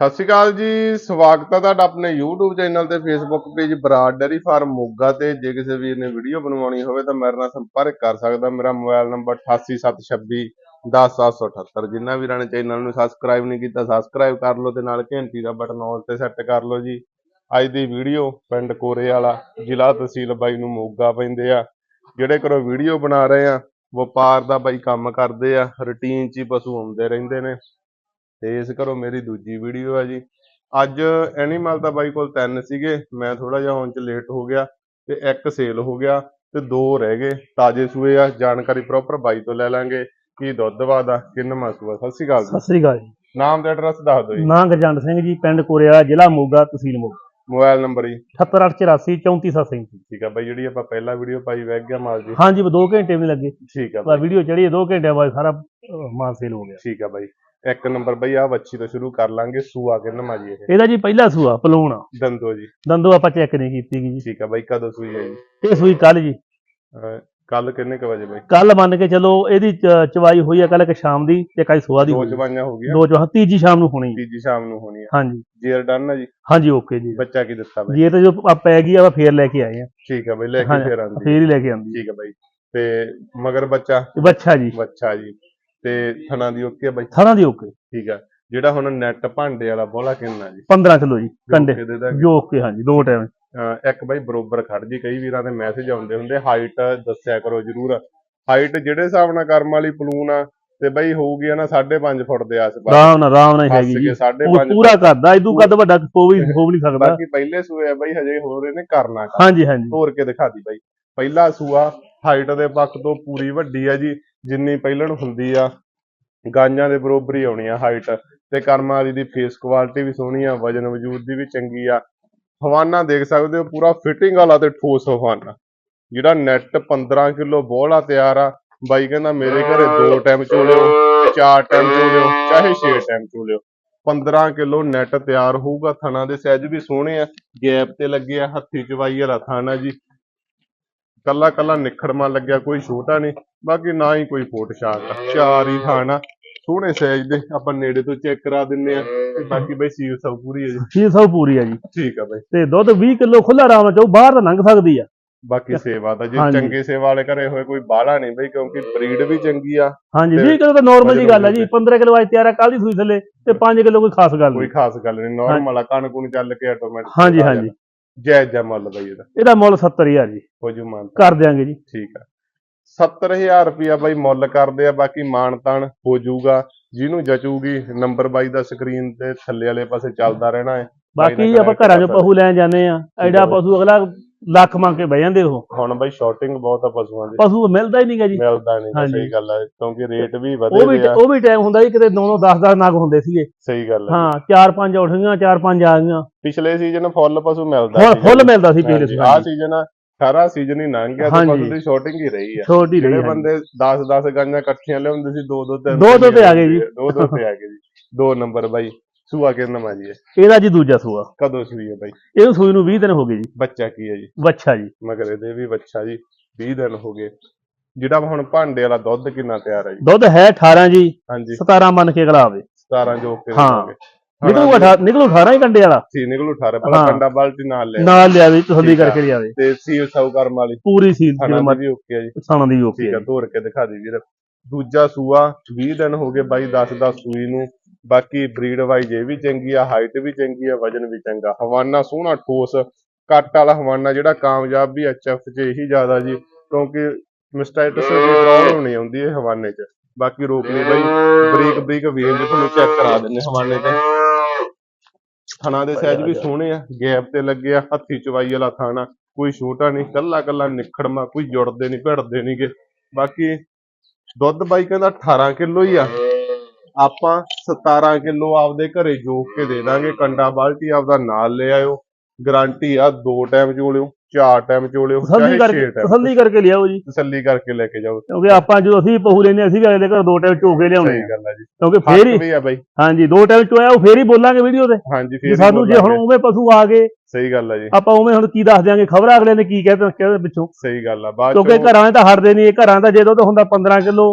ਸਤਿ ਸ਼੍ਰੀ ਅਕਾਲ ਜੀ, ਸਵਾਗਤ ਹੈ ਤੁਹਾਡਾ ਆਪਣੇ YouTube ਚੈਨਲ ਤੇ Facebook page Brar dairy farm Moga ਤੇ। ਜੇ ਕਿਸੇ ਵੀਰ ਨੇ ਵੀਡੀਓ ਬਣਵਾਉਣੀ ਹੋਵੇ ਤਾਂ ਮੇਰੇ ਨਾਲ ਸੰਪਰਕ ਕਰ ਸਕਦਾ। ਮੇਰਾ ਮੋਬਾਈਲ ਨੰਬਰ 8876 10778 ਜਿਨ੍ਹਾਂ ਵੀਰਾਂ ਨੇ ਚੈਨਲ ਨੂੰ ਸਬਸਕ੍ਰਾਈਬ ਨਹੀਂ ਕੀਤਾ ਸਬਸਕ੍ਰਾਈਬ ਕਰ ਲਓ ਤੇ ਨਾਲ ਘੰਟੀ ਦਾ ਬਟਨ ਆਲ ਤੇ ਸੈੱਟ ਕਰ ਲਓ ਜੀ। ਅੱਜ ਦੀ ਵੀਡੀਓ ਪਿੰਡ ਕੋਰੇ ਵਾਲਾ, ਜ਼ਿਲ੍ਹਾ ਤਹਿਸੀਲ ਬਾਈ ਨੂੰ ਮੋਗਾ ਪੈਂਦੇ ਆ। ਜਿਹੜੇ ਘਰੋਂ ਵੀਡੀਓ ਬਣਾ ਰਹੇ ਆ, ਵਪਾਰ ਦਾ ਬਾਈ ਕੰਮ ਕਰਦੇ ਆ ਰੁਟੀਨ 'ਚ ਹੀ ਪਸ਼ੂ ਆਉਂਦੇ ਰਹਿੰਦੇ ਨੇ। ਤੇ ਇਸ ਘਰੋਂ ਮੇਰੀ ਦੂਜੀ ਵੀਡੀਓ ਹੈ ਜੀ। ਅੱਜ ਐਨੀਮਲ ਤਾਂ ਬਾਈ ਕੋਲ ਤਿੰਨ ਸੀਗੇ ਮੈਂ ਥੋੜਾ ਜਿਹਾ ਹੁਣ ਚ ਲੇਟ ਹੋ ਗਿਆ ਤੇ ਇੱਕ ਸੇਲ ਹੋ ਗਿਆ ਤੇ ਦੋ ਰਹਿ ਗਏ। ਤਾਜੇ ਸੂਏ ਆ ਜਾਣਕਾਰੀ ਪ੍ਰੋਪਰ ਬਾਈ ਤੋਂ ਲੈ ਲਾਂਗੇ। ਕੀ ਦੁੱਧ ਵਾਦਾ ਕਿੰਨਵਾਂ ਸੂਆ ਸਤਿ ਸ਼੍ਰੀ ਅਕਾਲ ਸਤਿ ਸ੍ਰੀ ਅਕਾਲ ਜੀ। ਨਾਮ ਤੇ ਐਡਰੈਸ ਦੱਸ ਦਿਓ ਜੀ। ਨਾਂ ਗਰਜੰਟ ਸਿੰਘ ਜੀ ਪਿੰਡ ਕੋਰਿਆ ਜ਼ਿਲ੍ਹਾ ਮੋਗਾ ਤਹਿਸੀਲ ਮੋਗਾ। ਮੋਬਾਈਲ ਨੰਬਰ ਜੀ। 78884 34737 ਠੀਕ ਆ ਬਾਈ ਜਿਹੜੀ ਆਪਾਂ ਪਹਿਲਾ ਵੀਡੀਓ ਪਾਈ ਵੈਗ ਗਿਆ ਮਾਲ ਜੀ। ਹਾਂਜੀ 2 ਘੰਟੇ ਵੀ ਲੱਗੇ। ਠੀਕ ਆ ਬਾਈ। ਵੀਡੀਓ ਚੜੀ 2 ਘੰਟਿਆਂ ਬਾਅਦ ਸਾਰਾ ਮਾਲ ਸੇਲ ਹੋ ਗਿਆ। ਠੀਕ ਆ ਬਾਈ। ਇੱਕ ਨੰਬਰ ਬਾਈ ਆ ਵੱਛੀ ਤੋਂ ਸ਼ੁਰੂ ਕਰ ਲਾਂਗੇ ਸੂਆ ਕਿੰਨਵਾਂ ਜੀ ਇਹ। ਇਹਦਾ ਜੀ ਪਹਿਲਾ ਸੂਆ ਪਲੂਣ। ਦੰਦੋ ਜੀ। ਦੰਦੋ ਆਪਾਂ ਚੈੱਕ ਨਹੀਂ ਕੀਤੀ ਗੀ ਜੀ। ਠੀਕ ਆ ਬਾਈ ਕਦੋਂ ਸੂਈ ਹੈ ਜੀ? ਇਹ ਸੂਈ ਕੱਲ ਜੀ। ਕੱਲ ਕਿੰਨੇ ਕ ਵਜੇ ਬਾਈ? ਕੱਲ ਮੰਨ ਕੇ ਚਲੋ ਇਹਦੀ ਚ- ਚਵਾਈ ਹੋਈ ਆ ਕੱਲ ਇੱਕ ਸ਼ਾਮ ਦੀ ਤੇ ਕੱਲ ਸਵੇਰ ਦੀ ਦੋ ਹੋਈ। ਚਵਾਈਆਂ ਹੋ ਗਈਆਂ। ਦੋ ਚਵਾ ਤੀਜੀ ਸ਼ਾਮ ਨੂੰ ਹੋਣੀ ਤੀਜੀ ਸ਼ਾਮ ਨੂੰ ਹੋਣੀ ਆ। ਹਾਂਜੀ। ਜੀਰ ਡਨ ਆ ਜੀ? ਹਾਂਜੀ ਓਕੇ ਜੀ। ਬੱਚਾ ਕੀ ਦਿੱਤਾ ਬਾਈ? ਜੀ ਇਹ ਤਾਂ ਜੋ ਆ ਪੈ ਗਈ ਆ ਫੇਰ ਲੈ ਕੇ ਆਏ ਆ। ਠੀਕ ਆ ਬਾਈ ਲੈ ਕੇ ਹਾਂਜੀ, ਫੇਰ ਆਂਦੀ ਫੇਰ ਹੀ ਲੈ ਕੇ ਆਂਦੀ ਠੀਕ ਆ ਬਾਈ। ਤੇ ਮਗਰ ਬੱਚਾ? ਬੱਚਾ ਜੀ। ਬੱਚਾ ਜੀ। ਤੇ ਥਣਾ ਦੀ ਓਕੇ ਆ ਬਾਈ? ਥਾਣਾ ਦੀ ਓਕੇ। ਠੀਕ ਆ। ਜਿਹੜਾ ਹੁਣ ਨੈਟ ਭਾਂਡੇ ਵਾਲਾ ਬੋਲਾ ਕਿੰਨਾ ਜੀ? 15 ਕਿਲੋ ਜੀ ਕੰਡੇ। ਦੇ। ਜੋ ਓਕੇ ਹਾਂਜੀ ਦੋ ਟਾਈਮ ਇੱਕ ਬਾਈ ਬਰੋਬਰ ਖੜ ਜੀ ਕਈ ਵੀਰਾਂ ਦੇ ਮੈਸੇਜ ਆਉਂਦੇ ਹੁੰਦੇ ਹਾਈਟ ਦੱਸਿਆ ਕਰੋ ਜਰੂਰ। ਹਾਈਟ ਜਿਹੜੇ ਹਿਸਾਬ ਨਾਲ ਕਰਮ ਵਾਲੀ ਪਲੂਨ ਆ ਤੇ ਬਾਈ ਹੋਊਗੀ ਨਾ 5.5 ਫੁੱਟ ਦੇ ਆਸ-ਪਾਸ। ਆਰਾਮ ਨਾਲ ਆਰਾਮ ਨਾਲ ਹੈਗੀ ਜੀ। ਕੇ 5.5 ਉਹ ਪੂਰਾ ਕਰਦਾ ਇਦੂ ਕੱਦ ਵੱਡਾ ਹੋ ਵੀ ਹੋ ਵੀ ਨਹੀਂ ਸਕਦਾ। ਬਾਕੀ ਪਹਿਲੇ ਸੂਏ ਆ ਬਾਈ ਹਜੇ ਹੋ ਰਹੇ ਨੇ ਕਰਨਾ। ਹਾਂਜੀ ਹਾਂਜੀ। ਤੋਰ ਕੇ ਦਿਖਾਤੀ ਬਾਈ। ਪਹਿਲਾ ਸੂਆ ਹਾਈਟ ਦੇ ਪੱਖ ਤੋਂ ਪੂਰੀ ਵੱਡੀ ਆ ਜੀ, ਜਿੰਨੀ ਪਹਿਲਣ ਹੁੰਦੀ ਆ। ਗਾਂਆਂ ਦੇ ਬਰੋਬਰ ਹੀ ਆਉਣੀ ਆ ਹਾਈਟ ਤੇ ਕਰਮਾ ਵਾਲੀ ਦੀ ਫੇਸ ਕੁਆਲਿਟੀ ਵੀ ਸੋਹਣੀ ਆ, ਵਜਨ ਵਜੂਦ ਦੀ ਵੀ ਚੰਗੀ ਆ। ਹਵਾਨਾ ਦੇਖ ਸਕਦੇ ਹੋ, ਪੂਰਾ ਫਿਟਿੰਗ ਵਾਲਾ ਤੇ ਠੋਸ ਹਵਾਨਾ। ਜਿਹੜਾ ਨੈਟ 15 ਕਿਲੋ ਬੋਲਾ ਤਿਆਰ ਆ, ਬਾਈ ਕਹਿੰਦਾ ਮੇਰੇ ਘਰੇ ਦੋ ਟਾਈਮ ਚੋਲਿਓ ਚਾਰ ਟਾਈਮ ਚੋਲਿਓ ਚਾਹੇ 6 ਟਾਈਮ ਚੋਲਿਓ 15 ਕਿਲੋ ਨੈਟ ਤਿਆਰ ਹੋਊਗਾ, ਥਣਾ ਦੇ ਸਾਈਜ਼ ਵੀ ਸੋਹਣੇ ਆ। ਗੈਪ ਤੇ ਲੱਗੇ ਆ, ਹੱਥੀ ਚਵਾਈ ਵਾਲਾ ਥਾਣਾ ਜੀ। ਕੱਲਾ ਕੱਲਾ ਨਿਖੜਮਾ ਲੱਗਿਆ ਕੋਈ ਛੋਟਾ ਨਹੀਂ ਬਾਕੀ ਨਾ ਹੀ ਕੋਈ ਫੋਟ ਸ਼ਾਟ ਚਾਰ ਹੀ ਥਾਣਾ ਸੋਹਣੇ ਸਾਈਜ਼ ਦੇ ਆਪਾਂ ਨੇੜੇ ਤੋਂ ਚੈੱਕ ਕਰਾ ਦਿੰਨੇ ਆ ਬਾਕੀ ਬਈ ਸੀਲ ਸਭ ਪੂਰੀ ਹੈ ਜੀ। ਇਹ ਸਭ ਪੂਰੀ ਆ ਜੀ। ਠੀਕ ਆ ਬਈ। ਤੇ ਦੁੱਧ 20 ਕਿਲੋ ਖੁੱਲਾ ਆਰਾਮ ਨਾਲ ਬਾਹਰ ਤਾਂ ਲੰਘ ਸਕਦੀ ਆ। ਬਾਕੀ ਸੇਵਾ ਤਾਂ ਜੇ। ਚੰਗੇ ਸੇਵਾ ਵਾਲੇ ਘਰੇ ਹੋਏ ਕੋਈ ਬਾਹਲਾ ਨਹੀਂ ਬਈ ਕਿਉਂਕਿ ਬਰੀਡ ਵੀ ਚੰਗੀ ਆ। ਹਾਂਜੀ ਤੇ 20 ਕਿਲੋ ਤਾਂ ਨਾਰਮਲ ਜੀ ਗੱਲ ਆ ਜੀ ਵਜਨ 15 ਕਿਲੋ ਅੱਜ ਤਿਆਰ ਆ ਕੱਲ ਦੀ ਸੂਈ ਥੱਲੇ ਤੇ 5 ਕਿਲੋ ਕੋਈ ਖਾਸ ਗੱਲ ਕੋਈ ਖਾਸ ਗੱਲ ਨਹੀਂ ਨਾਰਮਲ ਆ ਕਣ ਕੁਣ ਚੱਲ ਕੇ ਆਟੋਮੈਟਿਕ ਹਾਂਜੀ ਹਾਂਜੀ। ਜੈ ਜੈ ਮੁੱਲ ਬਈ ਇਹਦਾ। ਇਹਦਾ ਮੁੱਲ 70000 ਜੀ। ਹੋ ਜੂ ਮਾਨ। ਕਰ ਦਿਆਂਗੇ ਜੀ। ਠੀਕ ਆ। 70000 ਰੁਪਿਆ ਬਾਈ ਮੁੱਲ ਕਰਦੇ ਆ ਬਾਕੀ ਮਾਨ ਤਾਨ ਹੋ ਜਾਊਗਾ ਜਿਹਨੂੰ ਜਚੂਗੀ ਨੰਬਰ ਬਾਈ ਦਾ ਸਕਰੀਨ ਤੇ ਥੱਲੇ ਵਾਲੇ ਪਾਸੇ ਚੱਲਦਾ ਰਹਿਣਾ ਹੈ। ਬਾਕੀ ਆਪਾਂ ਘਰਾਂ 'ਚੋਂ ਪਸ਼ੂ ਲੈਣ ਜਾਂਦੇ ਆ ਐਡਾ। ਪਸ਼ੂ ਅਗਲਾ ਲੱਖ ਮੰਗ ਕੇ ਬਹਿ ਜਾਂਦੇ ਉਹ। ਹੁਣ ਬਾਈ ਸ਼ਾਰਟਿੰਗ ਬਹੁਤ ਆ ਪਸ਼ੂਆਂ ਦੀ। ਪਸ਼ੂ ਮਿਲਦਾ ਹੀ ਨਹੀਂਗਾ ਜੀ। ਮਿਲਦਾ ਨਹੀਂ। ਸਹੀ ਗੱਲ ਹੈ ਕਿਉਂਕਿ ਰੇਟ ਵੀ ਉਹ ਵਧੇ ਵੀ ਹੋਏ ਆ। ਉਹ ਵੀ ਟਾਈਮ ਹੁੰਦਾ ਸੀ ਕਿਤੇ 9 9 10 10 ਨਗ ਹੁੰਦੇ ਸੀਗੇ। ਸਹੀ ਗੱਲ ਹੈ ਹਾਂ ਚਾਰ ਪੰਜ ਉੱਠ ਗਈਆਂ ਚਾਰ ਪੰਜ ਆ ਗਈਆਂ। ਪਿਛਲੇ ਸੀਜ਼ਨ ਫੁੱਲ ਪਸ਼ੂ ਮਿਲਦਾ ਹੁਣ ਫੁੱਲ ਮਿਲਦਾ ਸੀ ਪਿਛਲੇ ਆ ਸਾਲ ਸੀਜ਼ਨ ਸਾਰਾ ਸੀਜ਼ਨ ਹੀ ਲੰਘ ਗਿਆ ਤੇ। ਪਸ਼ੂ ਦੀ ਸ਼ਾਰਟਿੰਗ ਹੀ ਰਹੀ ਆ। ਛੋਟੀ ਰਹੀ ਜਿਹੜੇ। ਬੰਦੇ 10 10 ਗਾਂਜਾਂ ਇਕੱਠੀਆਂ ਲਿਆਉਂਦੇ ਸੀ ਦੋ ਦੋ ਤਿੰਨ ਦੋ ਦੋ ਤੇ ਆ ਗਏ ਜੀ। ਦੋ ਦੋ ਤੇ ਆ ਗਏ ਜੀ। ਦੋ ਨੰਬਰ ਬਾਈ। ਸੂਆ ਕਿੰਨਾ ਮਾਜੀ ਹੈ ਇਹਦਾ ਜੀ ਦੂਜਾ ਸੂਆ। ਕਦੋਂ ਸੂਈ ਹੈ ਬਾਈ? ਇਹਨੂੰ ਸੂਈ ਨੂੰ 20 ਦਿਨ ਹੋ ਗਏ ਜੀ। ਬੱਚਾ ਕੀ ਹੈ ਜੀ? ਬੱਚਾ ਜੀ। ਮਗਰ ਇਹਦੇ ਵੀ ਬੱਚਾ ਜੀ 20 ਦਿਨ ਹੋ ਗਏ। ਜਿਹੜਾ ਹੁਣ ਭਾਂਡੇ ਵਾਲਾ ਦੁੱਧ ਕਿੰਨਾ ਤਿਆਰ ਹੈ ਜੀ? ਦੁੱਧ ਹੈ 18 ਜੀ। ਹਾਂਜੀ। 17 ਮੰਨ ਕੇ ਅਗਲਾ ਆਵੇ। 17 ਜੋ ਕੇ ਹਾਂ। ਨਿਕਲੂ 18 ਨਿਕਲੂ 18 ਹੀ ਕੰਡੇ ਵਾਲਾ। ਸੀ ਨਿਕਲੂ 18 ਪਹਿਲਾਂ ਹਾਂ। ਕੰਡਾ ਬਾਲਟੀ ਨਾਲ ਲੈ ਨਾਲ ਲਿਆਵੇ ਤਸੱਲੀ ਠੀਕ ਆ। ਕਰਕੇ ਲਿਆਵੇ। ਤੇ ਸੀ ਸਾਊ ਕਰਮ ਵਾਲੀ। ਪੂਰੀ ਸੀਲ ਖਾਣਾ ਜਿਵੇਂ ਵੀ ਓਕੇ ਆ ਜੀ। ਸਾਣਾ ਦੀ ਓਕੇ ਠੀਕ ਆ ਤੋੜ ਕੇ ਦਿਖਾ ਦੀ ਵੀਰ। ਦੂਜਾ ਸੂਆ 20 ਦਿਨ ਹੋ ਗਏ ਬਾਈ 10 10 ਸੂਈ ਨੂੰ। ਬਾਕੀ ਬਰੀਡ ਵਾਈਜ਼ ਇਹ ਵੀ ਚੰਗੀ ਆ ਹਾਈਟ ਵੀ ਚੰਗੀ ਆ, ਵਜਨ ਵੀ ਚੰਗਾ। ਹਵਾਨਾ ਸੋਹਣਾ ਠੋਸ, ਕੱਟ ਵਾਲਾ ਹਵਾਨਾ ਜਿਹੜਾ ਕਾਮਯਾਬ ਵੀ ਐਚਐਫ 'ਚ ਇਹੀ ਜ਼ਿਆਦਾ ਜੀ, ਕਿਉਂਕਿ ਮਿਸਟਾਈਟਸ ਦੀ ਪ੍ਰੋਬਲਮ ਨਹੀਂ ਆਉਂਦੀ ਇਹ ਹਵਾਨੇ 'ਚ। ਬਾਕੀ ਰੋਕ ਨਹੀਂ ਬਾਈ, ਬਰੀਕ ਬਰੀਕ ਵੇਲ ਤੁਹਾਨੂੰ ਚੈੱਕ ਕਰਾ ਦਿੰਨੇ ਹਵਾਨੇ 'ਤੇ। ਥਣਾ ਦੇ ਸਾਈਜ਼ ਵੀ ਸੋਹਣੇ ਆ ਗੈਪ ਤੇ ਲੱਗੇ ਆ, ਹੱਥੀ ਚਵਾਈ ਵਾਲਾ ਥਾਣਾ, ਕੋਈ ਛੋਟਾ ਨਹੀਂ, ਕੱਲਾ ਕੱਲਾ ਨਿਖੜਮਾ, ਕੋਈ ਜੁੜਦੇ ਨਹੀਂ, ਭਿੜਦੇ ਨਹੀਂਗੇ ਬਾਕੀ ਦੁੱਧ ਬਾਈ ਕਹਿੰਦਾ 18 ਕਿਲੋ ਹੀ ਆ। ਆਪਾਂ 17 ਕਿਲੋ ਆਪਦੇ ਘਰੇ ਜੋਕ ਕੇ ਦੇ ਦਾਂਗੇ ਕੰਡਾ ਬਾਲਟੀ ਆਪਦਾ ਨਾਲ ਲੈ ਆਇਓ ਗਾਰੰਟੀ ਆ ਦੋ ਟਾਈਮ ਚੋਲਿਓ ਚਾਰ ਟਾਈਮ ਚੋਲਿਓ ਤਸੱਲੀ ਕਰਕੇ 6 ਟਾਈਮ ਤਸੱਲੀ ਕਰਕੇ ਲਿਆਓ ਜੀ। ਤਸੱਲੀ ਕਰਕੇ ਲੈ ਕੇ ਜਾਓ। ਕਿਉਂਕਿ ਆਪਾਂ ਜਦੋਂ ਅਸੀਂ ਪਹੂ ਲੈਨੇ ਅਸੀਂ ਵੀ ਅਗਲੇ ਘਰ ਦੋ ਟਾਈਮ ਚੋਕੇ ਲਿਆਉਣੇ ਸਹੀ ਗੱਲ ਹੈ ਜੀ। ਕਿਉਂਕਿ ਫੇਰ ਹੀ ਆ ਬਾਈ। ਹਾਂਜੀ ਦੋ ਟਾਈਮ ਚੋਇਆ ਉਹ ਫੇਰ ਹੀ ਬੋਲਾਂਗੇ ਵੀਡੀਓ ਤੇ। ਹਾਂਜੀ ਫੇਰ ਸਾਨੂੰ ਜੇ ਹੁਣ ਉਵੇਂ ਪਸ਼ੂ ਆ ਗਏ ਸਹੀ ਗੱਲ ਹੈ ਜੀ। ਆਪਾਂ ਉਵੇਂ ਹੁਣ ਕੀ ਦੱਸ ਦਿਆਂਗੇ ਖਬਰ ਅਗਲੇ ਨੇ ਕੀ ਕਹਿੰਦੇ ਕਹਿੰਦੇ ਪਿੱਛੋਂ। ਸਹੀ ਗੱਲ ਆ ਬਾਅਦ ਕਿਉਂਕਿ ਘਰਾਂ ਤਾਂ ਹਟਦੇ ਨਹੀਂ ਇਹ ਘਰਾਂ ਦਾ ਜੇ ਦੁੱਧ ਹੁੰਦਾ 15 ਕਿਲੋ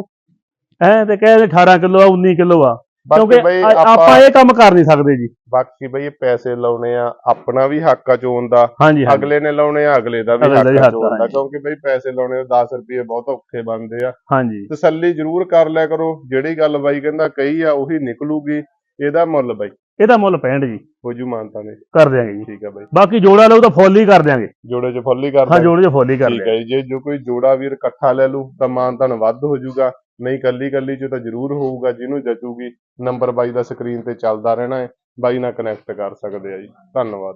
ਹੈ ਤੇ ਕਹਿੰਦੇ 18 ਕਿਲੋ ਆ 19 ਕਿਲੋ ਆ। ਬਾਕੀ ਕਿਉਂਕਿ ਬਈ ਅ- ਆਪਾਂ ਆਪਾਂ ਇਹ ਕੰਮ ਕਰ ਨਹੀਂ ਸਕਦੇ ਜੀ। ਬਾਕੀ ਬਈ ਇਹ ਪੈਸੇ ਲਾਉਣੇ ਆ ਆਪਣਾ ਵੀ ਹੱਕ ਆ ਚੋਣ ਦਾ। ਹਾਂਜੀ ਹਾਂਜੀ। ਅਗਲੇ ਨੇ ਲਾਉਣੇ ਆ ਅਗਲੇ ਦਾ ਵੀ ਅਗਲੇ ਦਾ ਵੀ ਹੱਕ ਆ ਹੱਕ ਆ, ਚੋਣ ਦਾ। ਕਿਉਂਕਿ ਬਈ ਪੈਸੇ ਲਾਉਣੇ 10 ਰੁਪਏ ਬਹੁਤ ਔਖੇ ਬਣਦੇ ਆ। ਹਾਂਜੀ। ਤਸੱਲੀ ਜ਼ਰੂਰ ਕਰ ਲਿਆ ਕਰੋ। ਜਿਹੜੀ ਗੱਲ ਬਾਈ ਕਹਿੰਦਾ ਕਹੀ ਆ ਉਹੀ ਨਿਕਲੂਗੀ। ਇਹਦਾ ਮੁੱਲ ਬਾਈ। ਇਹਦਾ ਮੁੱਲ 65 ਜੀ। ਹੋ ਜੂ ਮਾਨਤਾ ਨੇ। ਕਰ ਦਿਆਂਗੇ ਜੀ। ਠੀਕ ਆ ਬਾਈ। ਬਾਕੀ ਜੋੜਾ ਲਓ ਤਾਂ ਫੁੱਲ ਹੀ ਕਰ ਦਿਆਂਗੇ। ਜੋੜੇ ਚ ਫੁੱਲ ਕਰ ਹਾਂ ਦਾਂਗੇ। ਜੋੜੇ 'ਚ ਫੁੱਲ ਹੀ ਕਰ ਠੀਕ ਦਿਆਂਗੇ ਹੈ ਜੀ। ਜੇ ਜੋ ਕੋਈ ਜੋੜਾ ਵੀਰ ਇਕੱਠਾ ਲੈ ਲੂ ਤਾਂ ਮਾਨਤਾਨ ਵੱਧ ਹੋ ਜਾਊਗਾ। ਨਹੀਂ ਕੱਲੀ ਕੱਲੀ ਚ ਤਾਂ ਜ਼ਰੂਰ ਹੋਊਗਾ, ਜਿਹਨੂੰ ਜਚੂਗੀ ਨੰਬਰ ਬਾਈ ਦਾ ਸਕਰੀਨ ਤੇ ਚੱਲਦਾ ਰਹਿਣਾ ਹੈ, ਬਾਈ ਨਾਲ ਕਨੈਕਟ ਕਰ ਸਕਦੇ ਆ ਜੀ। ਧੰਨਵਾਦ।